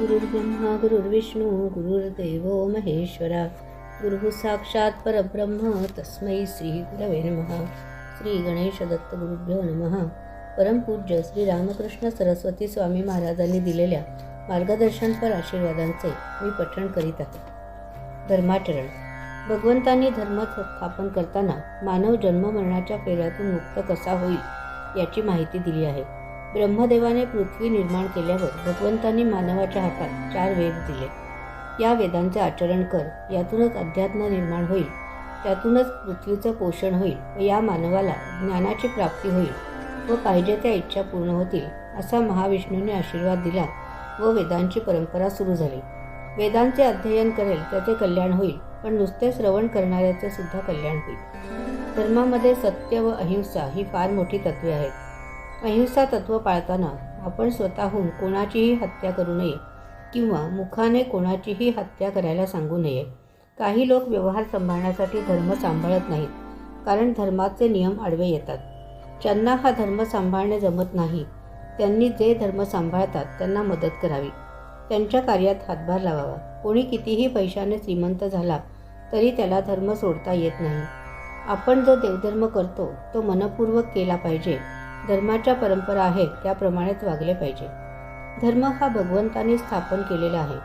गुरुर्ब्रह्मा गुरुर्विष्णू गुरुर्देव महेश्वरा. गुरु साक्षात परब्रह्म तस्मै श्री गुरवे नमः. श्री गणेश दत्त गुरुभ्यो नमः. परमपूज्य श्री रामकृष्ण सरस्वती स्वामी महाराजांनी दिलेल्या मार्गदर्शनपर आशीर्वादांचे मी पठण करीत आहे. धर्माचरण. भगवंतांनी धर्म स्थापन करताना मानव जन्म मरणाच्या फेऱ्यातून मुक्त कसा होईल याची माहिती दिली आहे. ब्रह्मदेवाने पृथ्वी निर्माण केल्यावर भगवंतांनी मानवाच्या हातात चार वेद दिले. या वेदांचे आचरण कर यातूनच अध्यात्म निर्माण होईल त्यातूनच पृथ्वीचं पोषण होईल व या मानवाला ज्ञानाची प्राप्ती होईल व पाहिजे त्या इच्छा पूर्ण होतील असा महाविष्णूने आशीर्वाद दिला व वेदांची परंपरा सुरू झाली. वेदांचे अध्ययन करेल त्याचे कल्याण होईल पण नुसते श्रवण करणाऱ्याचे सुद्धा कल्याण होईल. धर्मामध्ये सत्य व अहिंसा ही फार मोठी तत्वे आहेत. अहिंसा तत्व पाळताना आपण स्वतःहून कोणाचीही हत्या करू नये किंवा मुखाने कोणाचीही हत्या करायला सांगू नये. काही लोक व्यवहार सांभाळण्यासाठी धर्म सांभाळत नाहीत कारण धर्माचे नियम आडवे येतात. ज्यांना हा धर्म सांभाळणे जमत नाही त्यांनी जे धर्म सांभाळतात त्यांना मदत करावी. त्यांच्या कार्यात हातभार लावावा. कोणी कितीही पैशाने श्रीमंत झाला तरी त्याला धर्म सोडता येत नाही. आपण जो देवधर्म करतो तो मनपूर्वक केला पाहिजे. धर्माच्या परंपरा आहेत त्याप्रमाणेच वागले पाहिजे. धर्म हा भगवंतांनी स्थापन केलेला आहे.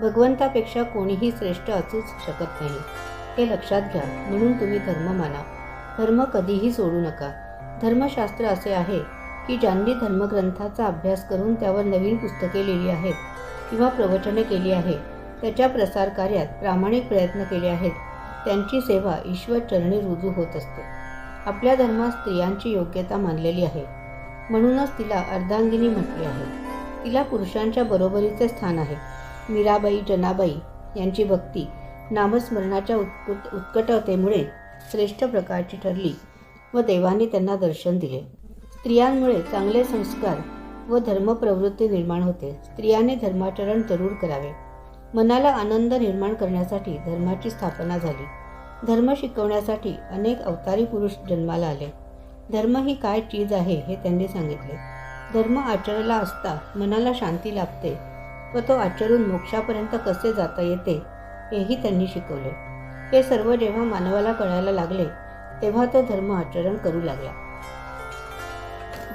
भगवंतापेक्षा कोणीही श्रेष्ठ असूच शकत नाही. हे लक्षात घ्या म्हणून तुम्ही धर्म माना. धर्म कधीही सोडू नका. धर्मशास्त्र असे आहे की ज्यांनी धर्मग्रंथाचा अभ्यास करून त्यावर नवीन पुस्तके लिहिली आहेत किंवा प्रवचने केली आहे त्याच्या प्रसार कार्यात प्रामाणिक प्रयत्न केले आहेत त्यांची सेवा ईश्वर चरणी रुजू होत असते. आपल्या धर्मात स्त्रियांची योग्यता मानलेली आहे. म्हणूनच तिला अर्धांगिनी म्हटले आहे. तिला पुरुषांच्या बरोबरीचे स्थान आहे. मीराबाई जनाबाई यांची भक्ती नामस्मरणाच्या उत्कुट उत्कटतेमुळे श्रेष्ठ प्रकारची ठरली व देवाने त्यांना दर्शन दिले. स्त्रियांमुळे चांगले संस्कार व धर्मप्रवृत्ती निर्माण होते. स्त्रियाने धर्माचरण जरूर करावे. मनाला आनंद निर्माण करण्यासाठी धर्माची स्थापना झाली. धर्म शिकवण्यासाठी अनेक अवतारी पुरुष जन्माला आले. धर्म ही काय चीज आहे हे त्यांनी सांगितले. धर्म आचरला असता मनाला शांती लाभते व तो आचरून मोक्षापर्यंत कसे जाता येते हेही त्यांनी शिकवले. हे सर्व जेव्हा मानवाला कळायला लागले तेव्हा तो धर्म आचरण करू लागला.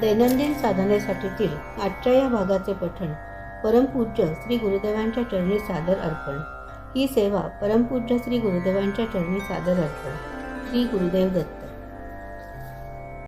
दैनंदिन साधनेसाठीतील आजच्या या भागाचे पठण परमपूज्य श्री गुरुदेवांच्या चरणी सादर अर्पण. ही सेवा परमपूज्य श्री गुरुदेवांच्या चरणी सादर असते श्री गुरुदेव दत्त.